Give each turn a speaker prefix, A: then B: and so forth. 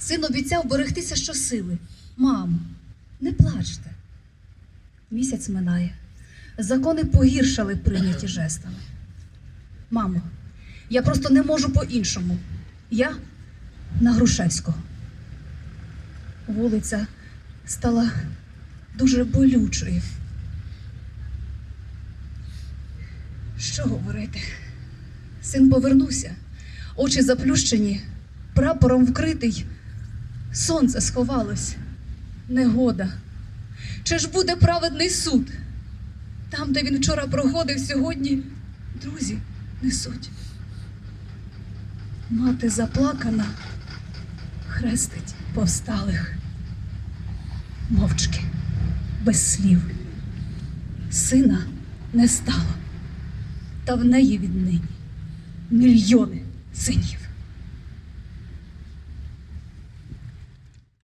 A: Син обіцяв берегтися щосили. Мамо, не плачте. Місяць минає. Закони погіршали прийняті жестами. Мамо, я просто не можу по-іншому. Я на Грушевського. Вулиця стала дуже болючою. Що говорити? Син повернувся, очі заплющені, прапором вкритий. Сонце сховалось. Негода. Чи ж буде праведний суд? Там, де він вчора проходив, сьогодні друзі несуть. Мати заплакана, хрестить повсталих. Мовчки, без слів. Сина не стало, та в неї віднині мільйони синів.